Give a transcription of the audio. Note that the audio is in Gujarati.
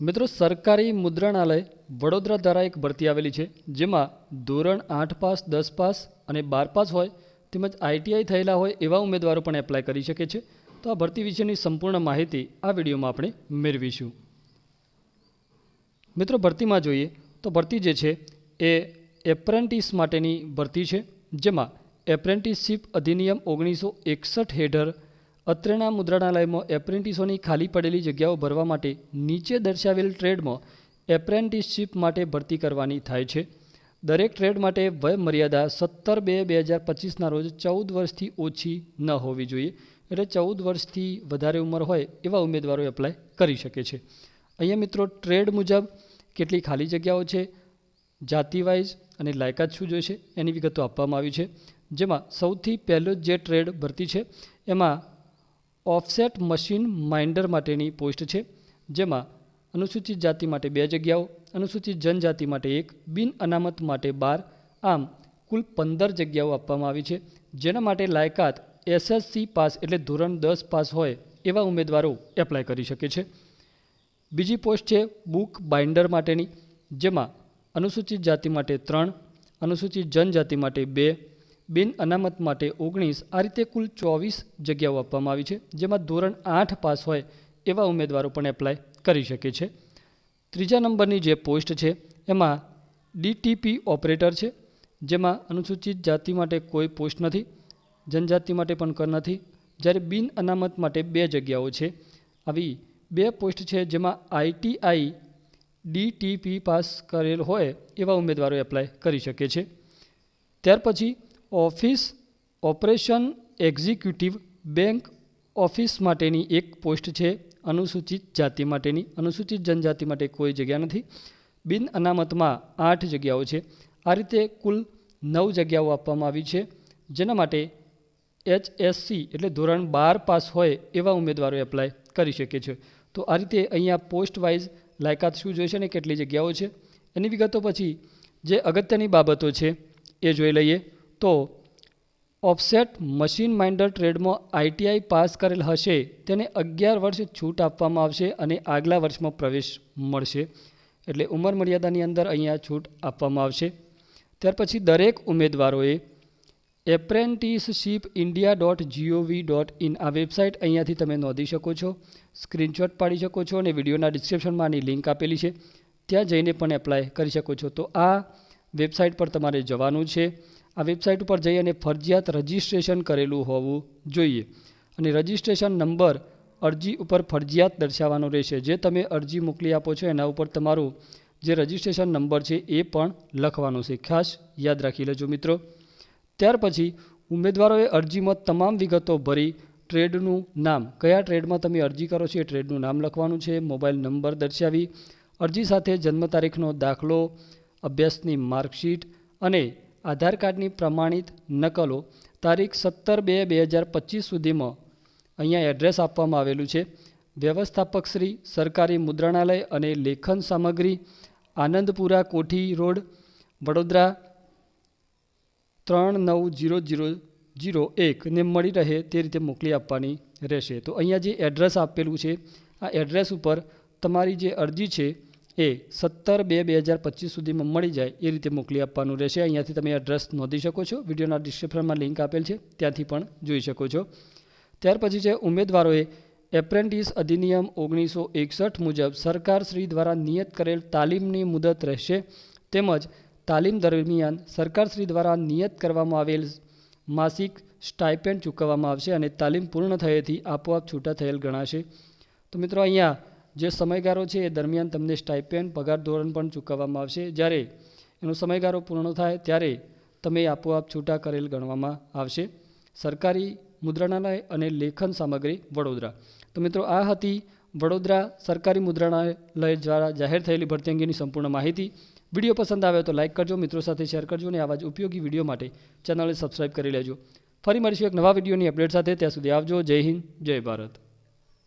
મિત્રો, સરકારી મુદ્રણાલય વડોદરા દ્વારા એક ભરતી આવેલી છે, જેમાં ધોરણ આઠ પાસ, દસ પાસ અને બાર પાસ હોય તેમજ આઈટીઆઈ થયેલા હોય એવા ઉમેદવારો પણ એપ્લાય કરી શકે છે. તો આ ભરતી વિશેની સંપૂર્ણ માહિતી આ વિડીયોમાં આપણે મેળવીશું. મિત્રો, ભરતીમાં જોઈએ તો ભરતી જે છે એ એપ્રેન્ટિસ માટેની ભરતી છે, જેમાં એપ્રેન્ટિસશીપ અધિનિયમ ઓગણીસો એકસઠ હેઠળ અત્રેના મુદ્રણાલયમાં એપ્રેન્ટિસોની ખાલી પડેલી જગ્યાઓ ભરવા માટે નીચે દર્શાવેલ ટ્રેડમાં એપ્રેન્ટિસશીપ માટે ભરતી કરવાની થાય છે. દરેક ટ્રેડ માટે વયમર્યાદા સત્તર બે બે હજાર પચીસના રોજ ચૌદ વર્ષથી ઓછી ન હોવી જોઈએ. એટલે ચૌદ વર્ષથી વધારે ઉંમર હોય એવા ઉમેદવારો એપ્લાય કરી શકે છે. અહીંયા મિત્રો ટ્રેડ મુજબ કેટલી ખાલી જગ્યાઓ છે, જાતિવાઇઝ અને લાયકાત શું જોઈશે એની વિગતો આપવામાં આવી છે. જેમાં સૌથી પહેલો જે ટ્રેડ ભરતી છે, એમાં ઓફસેટ મશીન માઇન્ડર માટેની પોસ્ટ છે, જેમાં અનુસૂચિત જાતિ માટે બે જગ્યાઓ, અનુસૂચિત જનજાતિ માટે એક, બિન અનામત માટે બાર, આમ કુલ પંદર જગ્યાઓ આપવામાં આવી છે. જેના માટે લાયકાત એસએસસી પાસ એટલે ધોરણ દસ પાસ હોય એવા ઉમેદવારો એપ્લાય કરી શકે છે. બીજી પોસ્ટ છે બુક બાઇન્ડર માટેની, જેમાં અનુસૂચિત જાતિ માટે ત્રણ, અનુસૂચિત જનજાતિ માટે બે બિન અનામત માટે ઓગણીસ, આ રીતે કુલ ચોવીસ જગ્યાઓ આપવામાં આવી છે, જેમાં ધોરણ આઠ પાસ હોય એવા ઉમેદવારો પણ એપ્લાય કરી શકે છે. ત્રીજા નંબરની જે પોસ્ટ છે, એમાં ડીટીપી ઓપરેટર છે, જેમાં અનુસૂચિત જાતિ માટે કોઈ પોસ્ટ નથી, જનજાતિ માટે પણ કર નથી, જ્યારે બિન અનામત માટે બે જગ્યાઓ છે. આવી બે પોસ્ટ છે, જેમાં આઈટીઆઈ ડીટીપી પાસ કરેલ હોય એવા ઉમેદવારો એપ્લાય કરી શકે છે. ત્યાર પછી office operation executive bank office માટેની એક પોસ્ટ છે. અનુસૂચિત જાતિ માટેની, અનુસૂચિત જનજાતિ માટે કોઈ જગ્યા નથી. બિન અનામતમાં આઠ જગ્યાઓ છે. આ રીતે કુલ નવ જગ્યાઓ આપવામાં આવી છે. જેના માટે એચએસસી એટલે ધોરણ બાર પાસ હોય એવા ઉમેદવારો એપ્લાય કરી શકે છે. તો આ રીતે અહીંયા પોસ્ટ વાઇઝ લાયકાત શું જોઈશે ને કેટલી જગ્યાઓ છે? એની વિગતો પછી જે અગત્યની બાબતો છે એ જોઈ લઈએ. તો ઓફસેટ મશીન માઇન્ડર ટ્રેડમાં આઈટીઆઈ પાસ કરેલ હશે, તેને અગિયાર વર્ષ છૂટ આપવામાં આવશે અને આગલા વર્ષમાં પ્રવેશ મળશે. એટલે ઉંમર મર્યાદાની અંદર અહીંયા છૂટ આપવામાં આવશે. ત્યાર પછી દરેક ઉમેદવારોએ apprenticeship India dot G O V dot in આ વેબસાઇટ અહીંયાથી તમે નોંધી શકો છો, સ્ક્રીનશોટ પાડી શકો છો અને વિડીયોના ડિસ્ક્રિપ્શનમાં આની લિંક આપેલી છે. ત્યાં જઈને પણ એપ્લાય કરી શકો છો. તો આ વેબસાઇટ પર તમારે જવાનું છે. આ વેબસાઇટ ઉપર જઈ અને ફરજિયાત રજિસ્ટ્રેશન કરેલું હોવું જોઈએ. અને રજિસ્ટ્રેશન નંબર અરજી ઉપર ફરજિયાત દર્શાવવાનો રહેશે. જે તમે અરજી મોકલી આપો છો, એના ઉપર તમારું જે રજિસ્ટ્રેશન નંબર છે, એ પણ લખવાનો છે. ખાસ યાદ રાખી લેજો મિત્રો. ત્યાર પછી ઉમેદવારોએ અરજીમાં તમામ વિગતો ભરી ટ્રેડનું નામ. કયા ટ્રેડમાં તમે અરજી કરો છો એ ટ્રેડનું નામ લખવાનું છે. મોબાઈલ નંબર દર્શાવી, અરજી સાથે જન્મ તારીખનો દાખલો, અભ્યાસની માર્કશીટ અને આધાર કાર્ડની પ્રમાણિત નકલો તારીખ સત્તર બે બે હજાર પચીસ સુધીમાં અહીંયા એડ્રેસ આપવામાં આવેલું છે. વ્યવસ્થાપક શ્રી, સરકારી મુદ્રણાલય અને લેખન સામગ્રી, આનંદપુરા કોઠી રોડ, વડોદરા ત્રણ નવ જીરો જીરો જીરો એકને મળી રહે તે રીતે મોકલી આપવાની રહેશે. તો અહીંયા જે એડ્રેસ આપેલું છે, આ એડ્રેસ ઉપર તમારી જે અરજી છે એ સત્તર બે બે હજાર પચીસ સુધીમાં મળી જાય એ રીતે મોકલી આપવાનું રહેશે. અહીંયાથી તમે એડ્રેસ નોંધી શકો છો. વિડીયોના ડિસ્ક્રિપ્શનમાં લિંક આપેલ છે. ત્યાંથી પણ જોઈ શકો છો. ત્યાર પછી છે, ઉમેદવારોએ એપ્રેન્ટિસ અધિનિયમ ઓગણીસો એકસઠ મુજબ સરકાર શ્રી દ્વારા નિયત કરેલ તાલીમની મુદત રહેશે. તેમજ તાલીમ દરમિયાન સરકારશ્રી દ્વારા નિયત કરવામાં આવેલ માસિક સ્ટાઇપેન્ડ ચૂકવવામાં આવશે અને તાલીમ પૂર્ણ થયેથી આપોઆપ છૂટા થયેલ ગણાશે. તો મિત્રો, અહીંયા જે સમયગાળો છે એ દરમિયાન તમને સ્ટાઇપેન્ડ પગાર ધોરણ પણ ચૂકવવામાં આવશે. જ્યારે એનો સમયગાળો પૂર્ણ થાય ત્યારે તમે આપોઆપ છૂટા કરેલ ગણવામાં આવશે. સરકારી મુદ્રણાલય અને લેખન સામગ્રી વડોદરા. તો મિત્રો, આ હતી વડોદરા સરકારી મુદ્રણાલય દ્વારા જાહેર થયેલી ભરતી અંગેની સંપૂર્ણ માહિતી. વીડિયો પસંદ આવે તો લાઇક કરજો, મિત્રો સાથે શેર કરજો અને આવા જ ઉપયોગી વીડિયો માટે ચેનલને સબસ્ક્રાઇબ કરી લેજો. ફરી મળીશું એક નવા વિડીયોની અપડેટ સાથે. ત્યાં સુધી આવજો. જય હિન્દ, જય ભારત.